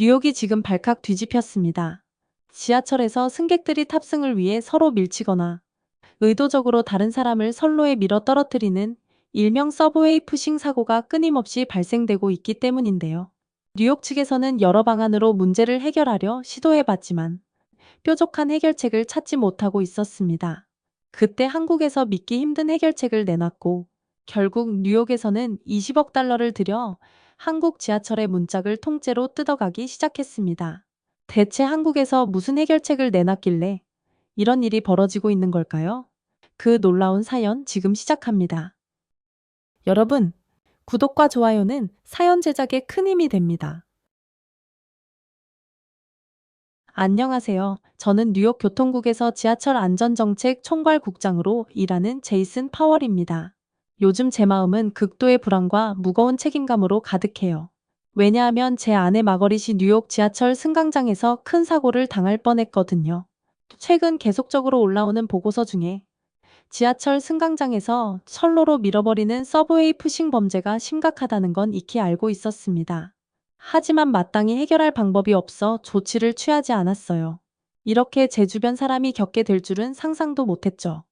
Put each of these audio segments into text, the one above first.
뉴욕이 지금 발칵 뒤집혔습니다. 지하철에서 승객들이 탑승을 위해 서로 밀치거나 의도적으로 다른 사람을 선로에 밀어 떨어뜨리는 일명 서브웨이 푸싱 사고가 끊임없이 발생되고 있기 때문인데요. 뉴욕 측에서는 여러 방안으로 문제를 해결하려 시도해봤지만 뾰족한 해결책을 찾지 못하고 있었습니다. 그때 한국에서 믿기 힘든 해결책을 내놨고 결국 뉴욕에서는 20억 달러를 들여 한국 지하철의 문짝을 통째로 뜯어가기 시작했습니다. 대체 한국에서 무슨 해결책을 내놨길래 이런 일이 벌어지고 있는 걸까요? 그 놀라운 사연 지금 시작합니다. 여러분, 구독과 좋아요는 사연 제작에 큰 힘이 됩니다. 안녕하세요. 저는 뉴욕 교통국에서 지하철 안전정책 총괄국장으로 일하는 제이슨 파월입니다. 요즘 제 마음은 극도의 불안과 무거운 책임감으로 가득해요. 왜냐하면 제 아내 마거릿이 뉴욕 지하철 승강장에서 큰 사고를 당할 뻔했거든요. 최근 계속적으로 올라오는 보고서 중에 지하철 승강장에서 선로로 밀어버리는 서브웨이 푸싱 범죄가 심각하다는 건 익히 알고 있었습니다. 하지만 마땅히 해결할 방법이 없어 조치를 취하지 않았어요. 이렇게 제 주변 사람이 겪게 될 줄은 상상도 못했죠.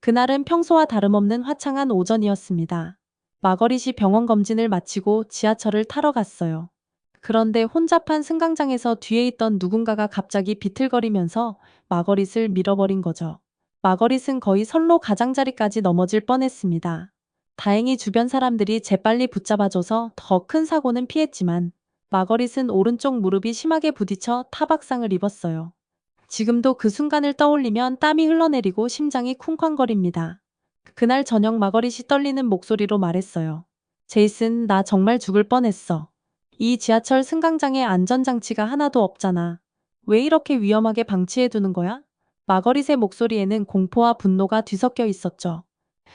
그날은 평소와 다름없는 화창한 오전이었습니다. 마거릿이 병원 검진을 마치고 지하철을 타러 갔어요. 그런데 혼잡한 승강장에서 뒤에 있던 누군가가 갑자기 비틀거리면서 마거릿을 밀어버린 거죠. 마거릿은 거의 선로 가장자리까지 넘어질 뻔했습니다. 다행히 주변 사람들이 재빨리 붙잡아줘서 더 큰 사고는 피했지만 마거릿은 오른쪽 무릎이 심하게 부딪혀 타박상을 입었어요. 지금도 그 순간을 떠올리면 땀이 흘러내리고 심장이 쿵쾅거립니다. 그날 저녁 마거릿이 떨리는 목소리로 말했어요. 제이슨, 나 정말 죽을 뻔했어. 이 지하철 승강장에 안전장치가 하나도 없잖아. 왜 이렇게 위험하게 방치해두는 거야? 마거릿의 목소리에는 공포와 분노가 뒤섞여 있었죠.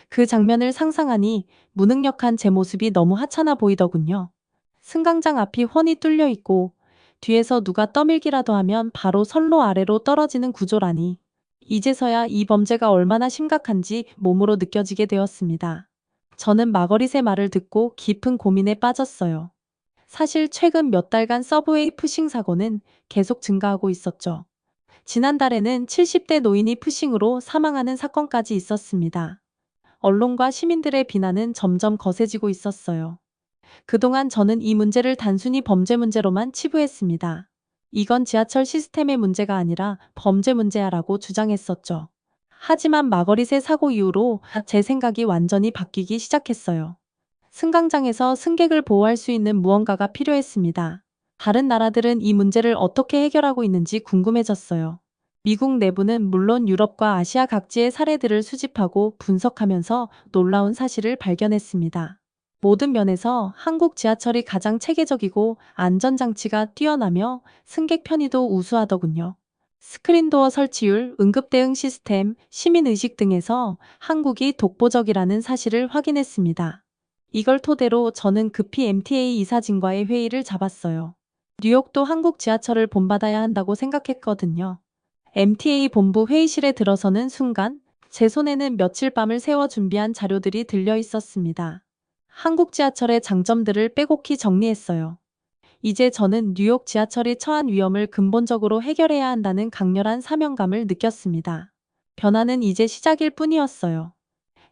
그 장면을 상상하니 무능력한 제 모습이 너무 하찮아 보이더군요. 승강장 앞이 훤히 뚫려 있고 뒤에서 누가 떠밀기라도 하면 바로 선로 아래로 떨어지는 구조라니. 이제서야 이 범죄가 얼마나 심각한지 몸으로 느껴지게 되었습니다. 저는 마거릿의 말을 듣고 깊은 고민에 빠졌어요. 사실 최근 몇 달간 서브웨이 푸싱 사고는 계속 증가하고 있었죠. 지난달에는 70대 노인이 푸싱으로 사망하는 사건까지 있었습니다. 언론과 시민들의 비난은 점점 거세지고 있었어요. 그동안 저는 이 문제를 단순히 범죄 문제로만 치부했습니다. 이건 지하철 시스템의 문제가 아니라 범죄 문제야라고 주장했었죠. 하지만 마거릿의 사고 이후로 제 생각이 완전히 바뀌기 시작했어요. 승강장에서 승객을 보호할 수 있는 무언가가 필요했습니다. 다른 나라들은 이 문제를 어떻게 해결하고 있는지 궁금해졌어요. 미국 내부는 물론 유럽과 아시아 각지의 사례들을 수집하고 분석하면서 놀라운 사실을 발견했습니다. 모든 면에서 한국 지하철이 가장 체계적이고 안전장치가 뛰어나며 승객 편의도 우수하더군요. 스크린도어 설치율, 응급대응 시스템, 시민의식 등에서 한국이 독보적이라는 사실을 확인했습니다. 이걸 토대로 저는 급히 MTA 이사진과의 회의를 잡았어요. 뉴욕도 한국 지하철을 본받아야 한다고 생각했거든요. MTA 본부 회의실에 들어서는 순간 제 손에는 며칠 밤을 새워 준비한 자료들이 들려 있었습니다. 한국 지하철의 장점들을 빼곡히 정리했어요. 이제 저는 뉴욕 지하철이 처한 위험을 근본적으로 해결해야 한다는 강렬한 사명감을 느꼈습니다. 변화는 이제 시작일 뿐이었어요.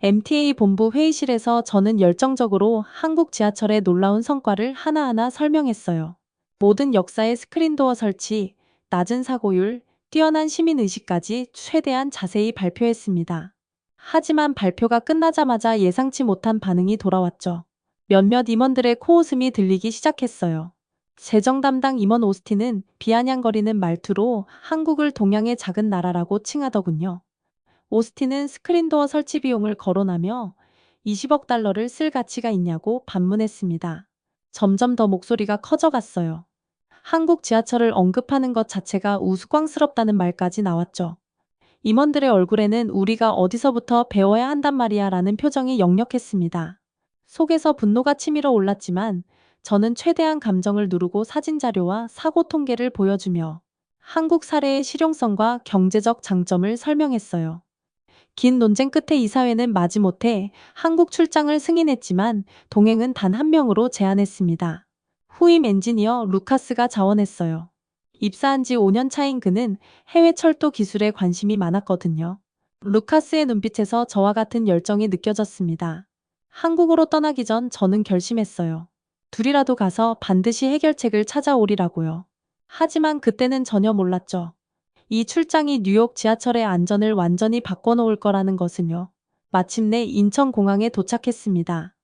MTA 본부 회의실에서 저는 열정적으로 한국 지하철의 놀라운 성과를 하나하나 설명했어요. 모든 역사의 스크린도어 설치, 낮은 사고율, 뛰어난 시민의식까지 최대한 자세히 발표했습니다. 하지만 발표가 끝나자마자 예상치 못한 반응이 돌아왔죠. 몇몇 임원들의 코웃음이 들리기 시작했어요. 재정 담당 임원 오스틴은 비아냥거리는 말투로 한국을 동양의 작은 나라라고 칭하더군요. 오스틴은 스크린도어 설치 비용을 거론하며 20억 달러를 쓸 가치가 있냐고 반문했습니다. 점점 더 목소리가 커져갔어요. 한국 지하철을 언급하는 것 자체가 우스꽝스럽다는 말까지 나왔죠. 임원들의 얼굴에는 우리가 어디서부터 배워야 한단 말이야 라는 표정이 역력했습니다. 속에서 분노가 치밀어 올랐지만 저는 최대한 감정을 누르고 사진 자료와 사고 통계를 보여주며 한국 사례의 실용성과 경제적 장점을 설명했어요. 긴 논쟁 끝에 이사회는 마지못해 한국 출장을 승인했지만 동행은 단 한 명으로 제한했습니다. 후임 엔지니어 루카스가 자원했어요. 입사한 지 5년 차인 그는 해외 철도 기술에 관심이 많았거든요. 루카스의 눈빛에서 저와 같은 열정이 느껴졌습니다. 한국으로 떠나기 전 저는 결심했어요. 둘이라도 가서 반드시 해결책을 찾아오리라고요. 하지만 그때는 전혀 몰랐죠. 이 출장이 뉴욕 지하철의 안전을 완전히 바꿔놓을 거라는 것은요. 마침내 인천공항에 도착했습니다.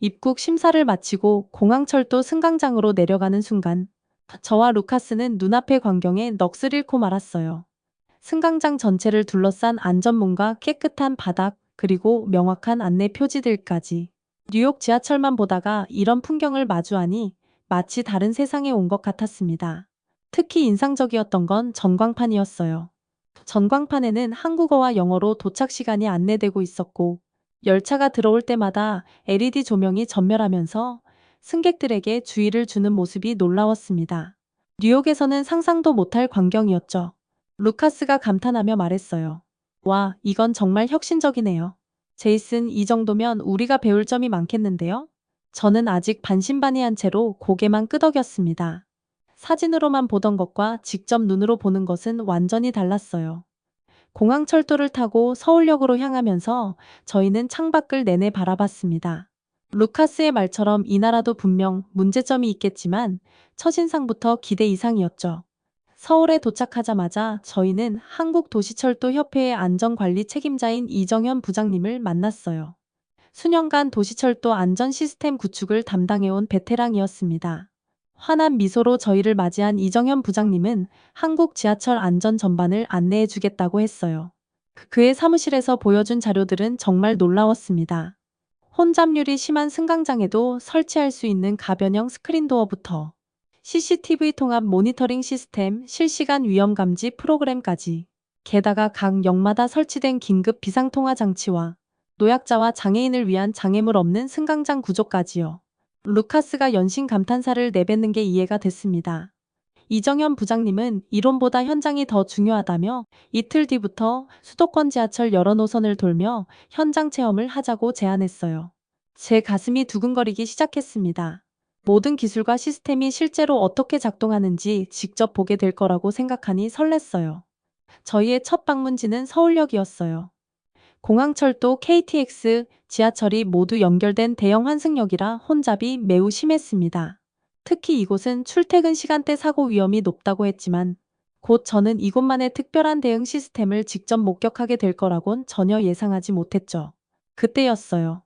입국 심사를 마치고 공항철도 승강장으로 내려가는 순간 저와 루카스는 눈앞의 광경에 넋을 잃고 말았어요. 승강장 전체를 둘러싼 안전문과 깨끗한 바닥 그리고 명확한 안내 표지들까지 뉴욕 지하철만 보다가 이런 풍경을 마주하니 마치 다른 세상에 온 것 같았습니다. 특히 인상적이었던 건 전광판이었어요. 전광판에는 한국어와 영어로 도착 시간이 안내되고 있었고 열차가 들어올 때마다 LED 조명이 전멸하면서 승객들에게 주의를 주는 모습이 놀라웠습니다. 뉴욕에서는 상상도 못할 광경이었죠. 루카스가 감탄하며 말했어요. 와, 이건 정말 혁신적이네요. 제이슨, 이 정도면 우리가 배울 점이 많겠는데요? 저는 아직 반신반의한 채로 고개만 끄덕였습니다. 사진으로만 보던 것과 직접 눈으로 보는 것은 완전히 달랐어요. 공항철도를 타고 서울역으로 향하면서 저희는 창밖을 내내 바라봤습니다. 루카스의 말처럼 이 나라도 분명 문제점이 있겠지만 첫인상부터 기대 이상이었죠. 서울에 도착하자마자 저희는 한국도시철도협회의 안전관리 책임자인 이정현 부장님을 만났어요. 수년간 도시철도 안전 시스템 구축을 담당해온 베테랑이었습니다. 환한 미소로 저희를 맞이한 이정현 부장님은 한국 지하철 안전 전반을 안내해 주겠다고 했어요. 그의 사무실에서 보여준 자료들은 정말 놀라웠습니다. 혼잡률이 심한 승강장에도 설치할 수 있는 가변형 스크린도어부터 CCTV 통합 모니터링 시스템, 실시간 위험 감지 프로그램까지 게다가 각 역마다 설치된 긴급 비상통화 장치와 노약자와 장애인을 위한 장애물 없는 승강장 구조까지요. 루카스가 연신 감탄사를 내뱉는 게 이해가 됐습니다. 이정현 부장님은 이론보다 현장이 더 중요하다며 이틀 뒤부터 수도권 지하철 여러 노선을 돌며 현장 체험을 하자고 제안했어요. 제 가슴이 두근거리기 시작했습니다. 모든 기술과 시스템이 실제로 어떻게 작동하는지 직접 보게 될 거라고 생각하니 설렜어요. 저희의 첫 방문지는 서울역이었어요. 공항철도 KTX, 지하철이 모두 연결된 대형 환승역이라 혼잡이 매우 심했습니다. 특히 이곳은 출퇴근 시간대 사고 위험이 높다고 했지만 곧 저는 이곳만의 특별한 대응 시스템을 직접 목격하게 될 거라곤 전혀 예상하지 못했죠. 그때였어요.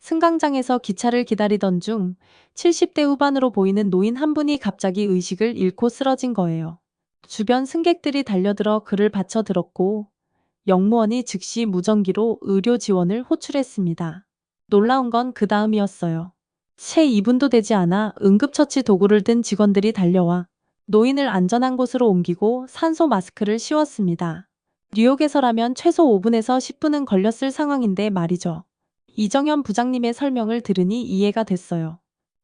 승강장에서 기차를 기다리던 중 70대 후반으로 보이는 노인 한 분이 갑자기 의식을 잃고 쓰러진 거예요. 주변 승객들이 달려들어 그를 받쳐 들었고 영무원이 즉시 무전기로 의료 지원을 호출했습니다. 놀라운 건 그 다음이었어요. 채 2분도 되지 않아 응급처치 도구를 든 직원들이 달려와 노인을 안전한 곳으로 옮기고 산소 마스크를 씌웠습니다. 뉴욕에서라면 최소 5분에서 10분은 걸렸을 상황인데 말이죠. 이정현 부장님의 설명을 들으니 이해가 됐어요.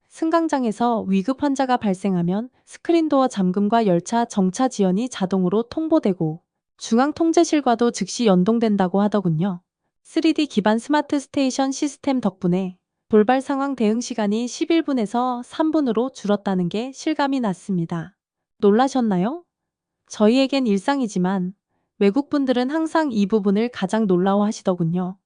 승강장에서 위급 환자가 발생하면 스크린도어 잠금과 열차 정차 지연이 자동으로 통보되고 중앙통제실과도 즉시 연동된다고 하더군요. 3D 기반 스마트 스테이션 시스템 덕분에 돌발 상황 대응 시간이 11분에서 3분으로 줄었다는 게 실감이 났습니다. 놀라셨나요? 저희에겐 일상이지만 외국분들은 항상 이 부분을 가장 놀라워 하시더군요.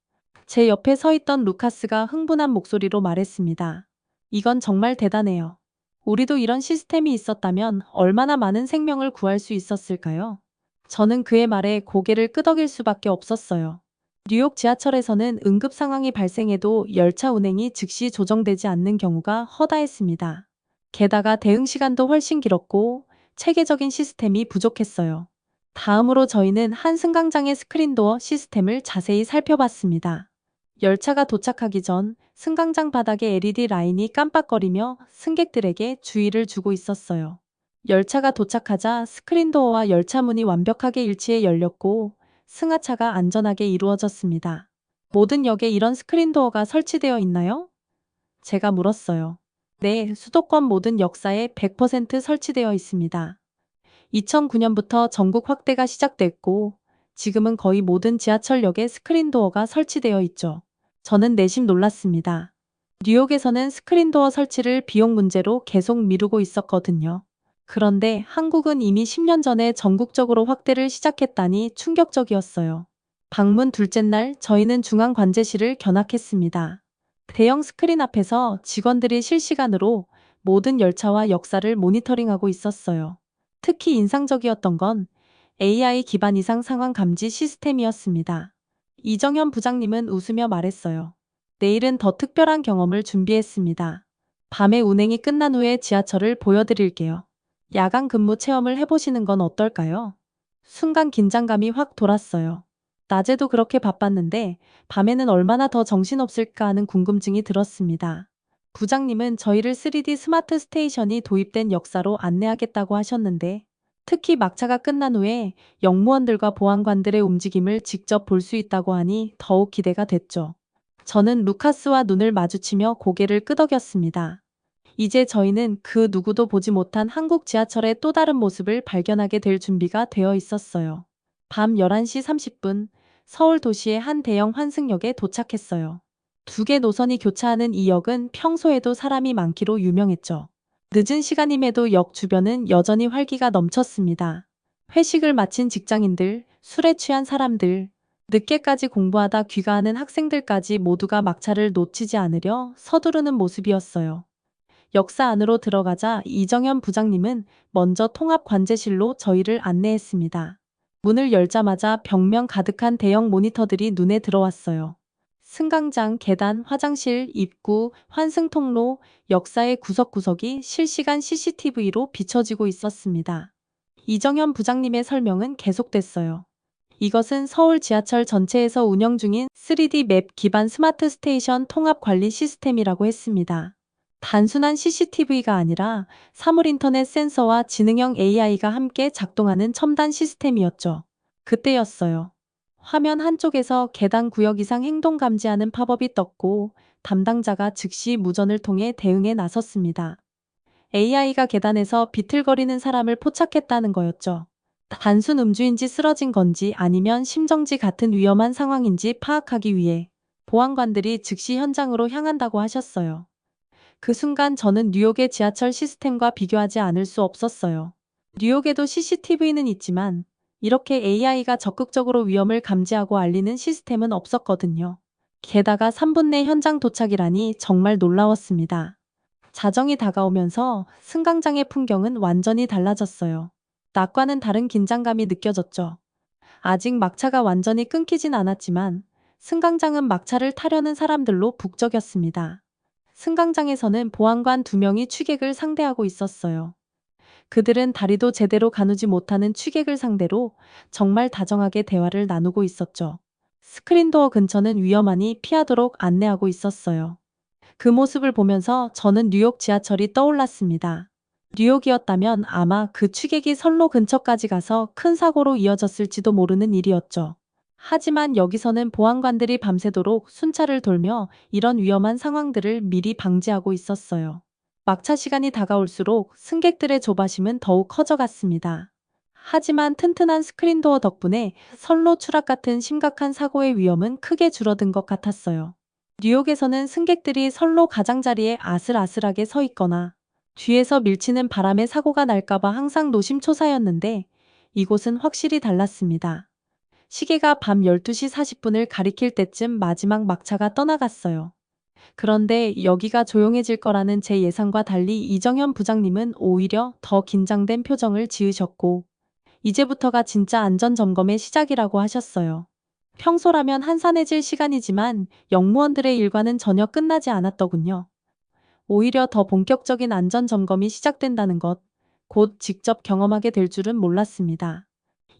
제 옆에 서 있던 루카스가 흥분한 목소리로 말했습니다. 이건 정말 대단해요. 우리도 이런 시스템이 있었다면 얼마나 많은 생명을 구할 수 있었을까요? 저는 그의 말에 고개를 끄덕일 수밖에 없었어요. 뉴욕 지하철에서는 응급 상황이 발생해도 열차 운행이 즉시 조정되지 않는 경우가 허다했습니다. 게다가 대응 시간도 훨씬 길었고 체계적인 시스템이 부족했어요. 다음으로 저희는 한 승강장의 스크린도어 시스템을 자세히 살펴봤습니다. 열차가 도착하기 전 승강장 바닥에 LED 라인이 깜빡거리며 승객들에게 주의를 주고 있었어요. 열차가 도착하자 스크린도어와 열차 문이 완벽하게 일치해 열렸고 승하차가 안전하게 이루어졌습니다. 모든 역에 이런 스크린도어가 설치되어 있나요? 제가 물었어요. 네, 수도권 모든 역사에 100% 설치되어 있습니다. 2009년부터 전국 확대가 시작됐고 지금은 거의 모든 지하철역에 스크린도어가 설치되어 있죠. 저는 내심 놀랐습니다. 뉴욕에서는 스크린도어 설치를 비용 문제로 계속 미루고 있었거든요. 그런데 한국은 이미 10년 전에 전국적으로 확대를 시작했다니 충격적이었어요. 방문 둘째 날 저희는 중앙 관제실을 견학했습니다. 대형 스크린 앞에서 직원들이 실시간으로 모든 열차와 역사를 모니터링하고 있었어요. 특히 인상적이었던 건 AI 기반 이상 상황 감지 시스템이었습니다. 이정현 부장님은 웃으며 말했어요. 내일은 더 특별한 경험을 준비했습니다. 밤에 운행이 끝난 후에 지하철을 보여드릴게요. 야간 근무 체험을 해보시는 건 어떨까요? 순간 긴장감이 확 돌았어요. 낮에도 그렇게 바빴는데 밤에는 얼마나 더 정신없을까 하는 궁금증이 들었습니다. 부장님은 저희를 3D 스마트 스테이션이 도입된 역사로 안내하겠다고 하셨는데 특히 막차가 끝난 후에 영무원들과 보안관들의 움직임을 직접 볼 수 있다고 하니 더욱 기대가 됐죠. 저는 루카스와 눈을 마주치며 고개를 끄덕였습니다. 이제 저희는 그 누구도 보지 못한 한국 지하철의 또 다른 모습을 발견하게 될 준비가 되어 있었어요. 밤 11시 30분 서울 도시의 한 대형 환승역에 도착했어요. 두 개 노선이 교차하는 이 역은 평소에도 사람이 많기로 유명했죠. 늦은 시간임에도 역 주변은 여전히 활기가 넘쳤습니다. 회식을 마친 직장인들, 술에 취한 사람들, 늦게까지 공부하다 귀가하는 학생들까지 모두가 막차를 놓치지 않으려 서두르는 모습이었어요. 역사 안으로 들어가자 이정현 부장님은 먼저 통합 관제실로 저희를 안내했습니다. 문을 열자마자 벽면 가득한 대형 모니터들이 눈에 들어왔어요. 승강장, 계단, 화장실, 입구, 환승 통로, 역사의 구석구석이 실시간 CCTV로 비춰지고 있었습니다. 이정현 부장님의 설명은 계속됐어요. 이것은 서울 지하철 전체에서 운영 중인 3D 맵 기반 스마트 스테이션 통합 관리 시스템이라고 했습니다. 단순한 CCTV가 아니라 사물 인터넷 센서와 지능형 AI가 함께 작동하는 첨단 시스템이었죠. 그때였어요. 화면 한쪽에서 계단 구역 이상 행동 감지하는 팝업이 떴고 담당자가 즉시 무전을 통해 대응에 나섰습니다. AI가 계단에서 비틀거리는 사람을 포착했다는 거였죠. 단순 음주인지 쓰러진 건지 아니면 심정지 같은 위험한 상황인지 파악하기 위해 보안관들이 즉시 현장으로 향한다고 하셨어요. 그 순간 저는 뉴욕의 지하철 시스템과 비교하지 않을 수 없었어요. 뉴욕에도 CCTV는 있지만 이렇게 AI가 적극적으로 위험을 감지하고 알리는 시스템은 없었거든요. 게다가 3분 내 현장 도착이라니 정말 놀라웠습니다. 자정이 다가오면서 승강장의 풍경은 완전히 달라졌어요. 낮과는 다른 긴장감이 느껴졌죠. 아직 막차가 완전히 끊기진 않았지만 승강장은 막차를 타려는 사람들로 북적였습니다. 승강장에서는 보안관 두 명이 취객을 상대하고 있었어요. 그들은 다리도 제대로 가누지 못하는 취객을 상대로 정말 다정하게 대화를 나누고 있었죠. 스크린도어 근처는 위험하니 피하도록 안내하고 있었어요. 그 모습을 보면서 저는 뉴욕 지하철이 떠올랐습니다. 뉴욕이었다면 아마 그 취객이 선로 근처까지 가서 큰 사고로 이어졌을지도 모르는 일이었죠. 하지만 여기서는 보안관들이 밤새도록 순찰을 돌며 이런 위험한 상황들을 미리 방지하고 있었어요. 막차 시간이 다가올수록 승객들의 조바심은 더욱 커져갔습니다. 하지만 튼튼한 스크린도어 덕분에 선로 추락 같은 심각한 사고의 위험은 크게 줄어든 것 같았어요. 뉴욕에서는 승객들이 선로 가장자리에 아슬아슬하게 서 있거나 뒤에서 밀치는 바람에 사고가 날까봐 항상 노심초사였는데 이곳은 확실히 달랐습니다. 시계가 밤 12시 40분을 가리킬 때쯤 마지막 막차가 떠나갔어요. 그런데 여기가 조용해질 거라는 제 예상과 달리 이정현 부장님은 오히려 더 긴장된 표정을 지으셨고 이제부터가 진짜 안전점검의 시작이라고 하셨어요. 평소라면 한산해질 시간이지만 영무원들의 일과는 전혀 끝나지 않았더군요. 오히려 더 본격적인 안전점검이 시작된다는 것, 곧 직접 경험하게 될 줄은 몰랐습니다.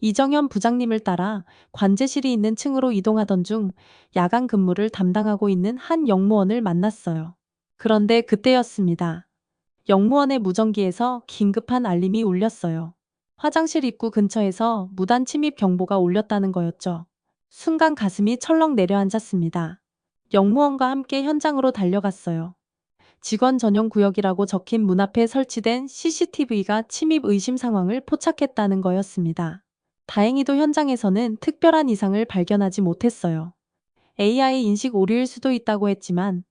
이정현 부장님을 따라 관제실이 있는 층으로 이동하던 중 야간 근무를 담당하고 있는 한 영무원을 만났어요. 그런데 그때였습니다. 영무원의 무전기에서 긴급한 알림이 울렸어요. 화장실 입구 근처에서 무단 침입 경보가 울렸다는 거였죠. 순간 가슴이 철렁 내려앉았습니다. 영무원과 함께 현장으로 달려갔어요. 직원 전용 구역이라고 적힌 문 앞에 설치된 CCTV가 침입 의심 상황을 포착했다는 거였습니다. 다행히도 현장에서는 특별한 이상을 발견하지 못했어요. AI 인식 오류일 수도 있다고 했지만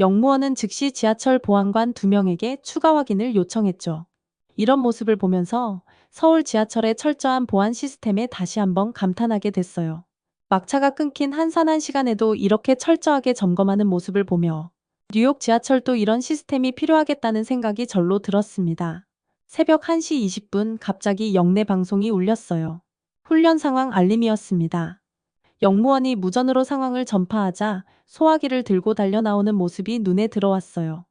영무원은 즉시 지하철 보안관 2명에게 추가 확인을 요청했죠. 이런 모습을 보면서 서울 지하철의 철저한 보안 시스템에 다시 한번 감탄하게 됐어요. 막차가 끊긴 한산한 시간에도 이렇게 철저하게 점검하는 모습을 보며 뉴욕 지하철도 이런 시스템이 필요하겠다는 생각이 절로 들었습니다. 새벽 1시 20분 갑자기 영내 방송이 울렸어요. 훈련 상황 알림이었습니다. 영무원이 무전으로 상황을 전파하자 소화기를 들고 달려 나오는 모습이 눈에 들어왔어요.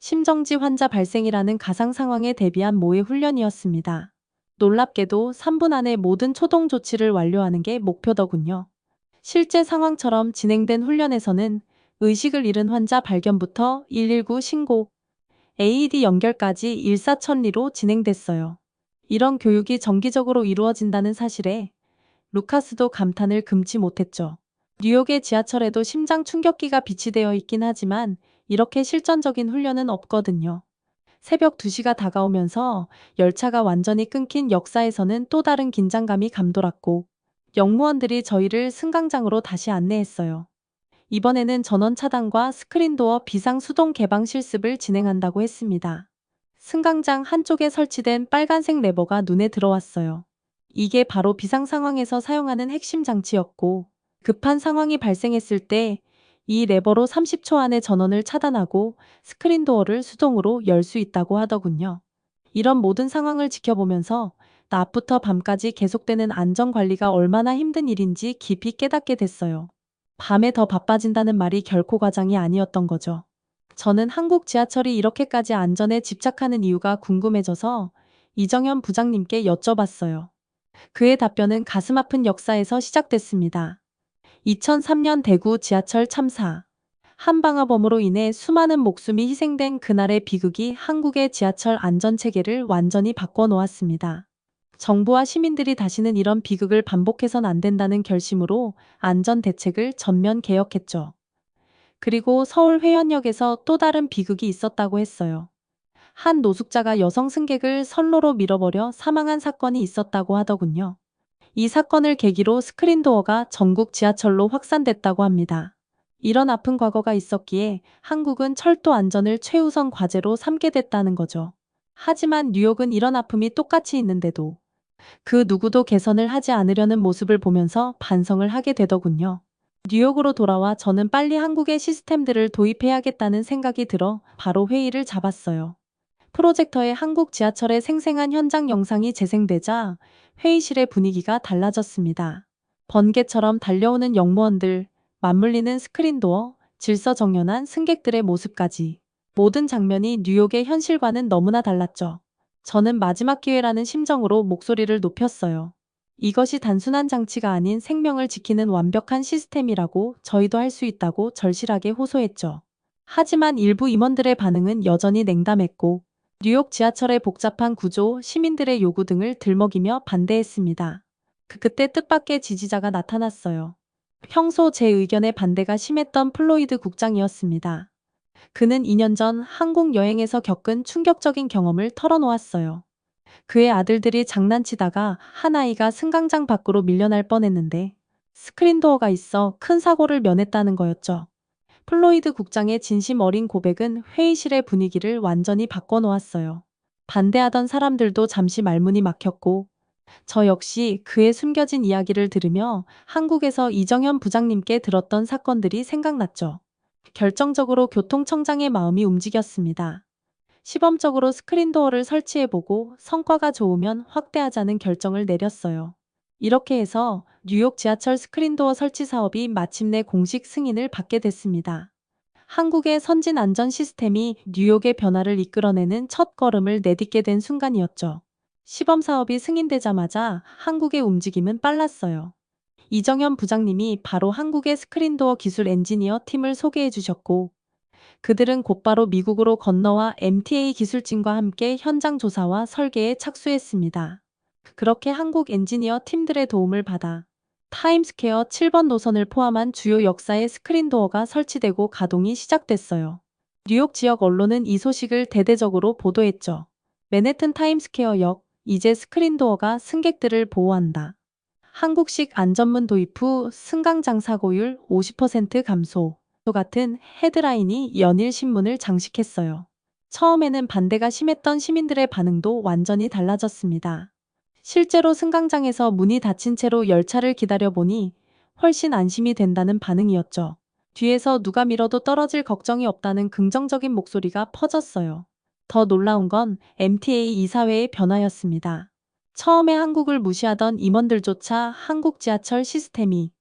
심정지 환자 발생이라는 가상 상황에 대비한 모의 훈련이었습니다. 놀랍게도 3분 안에 모든 초동 조치를 완료하는 게 목표더군요. 실제 상황처럼 진행된 훈련에서는 의식을 잃은 환자 발견부터 119 신고, AED 연결까지 일사천리로 진행됐어요. 이런 교육이 정기적으로 이루어진다는 사실에 루카스도 감탄을 금치 못했죠. 뉴욕의 지하철에도 심장 충격기가 비치되어 있긴 하지만 이렇게 실전적인 훈련은 없거든요. 새벽 2시가 다가오면서 열차가 완전히 끊긴 역사에서는 또 다른 긴장감이 감돌았고 영무원들이 저희를 승강장으로 다시 안내했어요. 이번에는 전원 차단과 스크린도어 비상 수동 개방 실습을 진행한다고 했습니다. 승강장 한쪽에 설치된 빨간색 레버가 눈에 들어왔어요. 이게 바로 비상 상황에서 사용하는 핵심 장치였고 급한 상황이 발생했을 때 이 레버로 30초 안에 전원을 차단하고 스크린 도어를 수동으로 열 수 있다고 하더군요. 이런 모든 상황을 지켜보면서 낮부터 밤까지 계속되는 안전 관리가 얼마나 힘든 일인지 깊이 깨닫게 됐어요. 밤에 더 바빠진다는 말이 결코 과장이 아니었던 거죠. 저는 한국 지하철이 이렇게까지 안전에 집착하는 이유가 궁금해져서 이정현 부장님께 여쭤봤어요. 그의 답변은 가슴 아픈 역사에서 시작됐습니다. 2003년 대구 지하철 참사. 한방화범으로 인해 수많은 목숨이 희생된 그날의 비극이 한국의 지하철 안전체계를 완전히 바꿔놓았습니다. 정부와 시민들이 다시는 이런 비극을 반복해선 안 된다는 결심으로 안전 대책을 전면 개혁했죠. 그리고 서울 회원역에서 또 다른 비극이 있었다고 했어요. 한 노숙자가 여성 승객을 선로로 밀어버려 사망한 사건이 있었다고 하더군요. 이 사건을 계기로 스크린도어가 전국 지하철로 확산됐다고 합니다. 이런 아픈 과거가 있었기에 한국은 철도 안전을 최우선 과제로 삼게 됐다는 거죠. 하지만 뉴욕은 이런 아픔이 똑같이 있는데도 그 누구도 개선을 하지 않으려는 모습을 보면서 반성을 하게 되더군요. 뉴욕으로 돌아와 저는 빨리 한국의 시스템들을 도입해야겠다는 생각이 들어 바로 회의를 잡았어요. 프로젝터에 한국 지하철의 생생한 현장 영상이 재생되자 회의실의 분위기가 달라졌습니다. 번개처럼 달려오는 영무원들, 맞물리는 스크린도어, 질서정연한 승객들의 모습까지 모든 장면이 뉴욕의 현실과는 너무나 달랐죠. 저는 마지막 기회라는 심정으로 목소리를 높였어요. 이것이 단순한 장치가 아닌 생명을 지키는 완벽한 시스템이라고 저희도 할 수 있다고 절실하게 호소했죠. 하지만 일부 임원들의 반응은 여전히 냉담했고 뉴욕 지하철의 복잡한 구조, 시민들의 요구 등을 들먹이며 반대했습니다. 그 그때 뜻밖의 지지자가 나타났어요. 평소 제 의견에 반대가 심했던 플로이드 국장이었습니다. 그는 2년 전 한국 여행에서 겪은 충격적인 경험을 털어놓았어요. 그의 아들들이 장난치다가 한 아이가 승강장 밖으로 밀려날 뻔했는데 스크린도어가 있어 큰 사고를 면했다는 거였죠. 플로이드 국장의 진심 어린 고백은 회의실의 분위기를 완전히 바꿔놓았어요. 반대하던 사람들도 잠시 말문이 막혔고 저 역시 그의 숨겨진 이야기를 들으며 한국에서 이정현 부장님께 들었던 사건들이 생각났죠. 결정적으로 교통청장의 마음이 움직였습니다. 시범적으로 스크린도어를 설치해보고 성과가 좋으면 확대하자는 결정을 내렸어요. 이렇게 해서 뉴욕 지하철 스크린도어 설치 사업이 마침내 공식 승인을 받게 됐습니다. 한국의 선진 안전 시스템이 뉴욕의 변화를 이끌어내는 첫 걸음을 내딛게 된 순간이었죠. 시범 사업이 승인되자마자 한국의 움직임은 빨랐어요. 이정현 부장님이 바로 한국의 스크린도어 기술 엔지니어 팀을 소개해 주셨고, 그들은 곧바로 미국으로 건너와 MTA 기술진과 함께 현장 조사와 설계에 착수했습니다. 그렇게 한국 엔지니어 팀들의 도움을 받아 타임스퀘어 7번 노선을 포함한 주요 역사의 스크린도어가 설치되고 가동이 시작됐어요. 뉴욕 지역 언론은 이 소식을 대대적으로 보도했죠. 맨해튼 타임스퀘어 역, 이제 스크린도어가 승객들을 보호한다. 한국식 안전문 도입 후 승강장 사고율 50% 감소. 또 같은 헤드라인이 연일 신문을 장식했어요. 처음에는 반대가 심했던 시민들의 반응도 완전히 달라졌습니다. 실제로 승강장에서 문이 닫힌 채로 열차를 기다려보니 훨씬 안심이 된다는 반응이었죠. 뒤에서 누가 밀어도 떨어질 걱정이 없다는 긍정적인 목소리가 퍼졌어요. 더 놀라운 건 MTA 이사회의 변화였습니다. 처음에 한국을 무시하던 임원들조차 한국 지하철 시스템이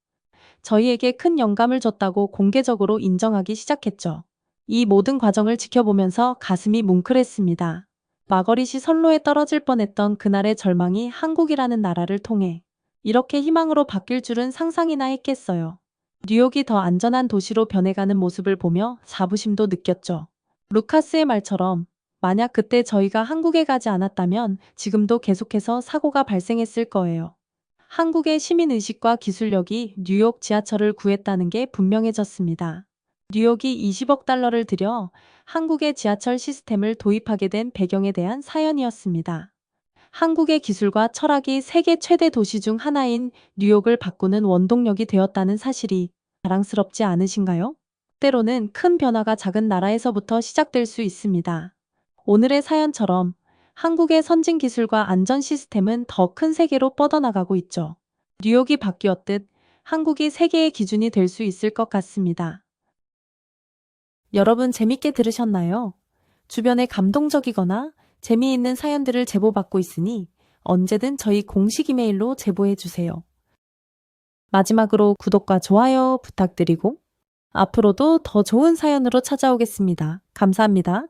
저희에게 큰 영감을 줬다고 공개적으로 인정하기 시작했죠. 이 모든 과정을 지켜보면서 가슴이 뭉클했습니다. 마거릿이 선로에 떨어질 뻔했던 그날의 절망이 한국이라는 나라를 통해 이렇게 희망으로 바뀔 줄은 상상이나 했겠어요. 뉴욕이 더 안전한 도시로 변해가는 모습을 보며 자부심도 느꼈죠. 루카스의 말처럼 만약 그때 저희가 한국에 가지 않았다면 지금도 계속해서 사고가 발생했을 거예요. 한국의 시민의식과 기술력이 뉴욕 지하철을 구했다는 게 분명해졌습니다. 뉴욕이 20억 달러를 들여 한국의 지하철 시스템을 도입하게 된 배경에 대한 사연이었습니다. 한국의 기술과 철학이 세계 최대 도시 중 하나인 뉴욕을 바꾸는 원동력이 되었다는 사실이 자랑스럽지 않으신가요? 때로는 큰 변화가 작은 나라에서부터 시작될 수 있습니다. 오늘의 사연처럼 한국의 선진 기술과 안전 시스템은 더 큰 세계로 뻗어나가고 있죠. 뉴욕이 바뀌었듯 한국이 세계의 기준이 될 수 있을 것 같습니다. 여러분 재밌게 들으셨나요? 주변에 감동적이거나 재미있는 사연들을 제보받고 있으니 언제든 저희 공식 이메일로 제보해 주세요. 마지막으로 구독과 좋아요 부탁드리고 앞으로도 더 좋은 사연으로 찾아오겠습니다. 감사합니다.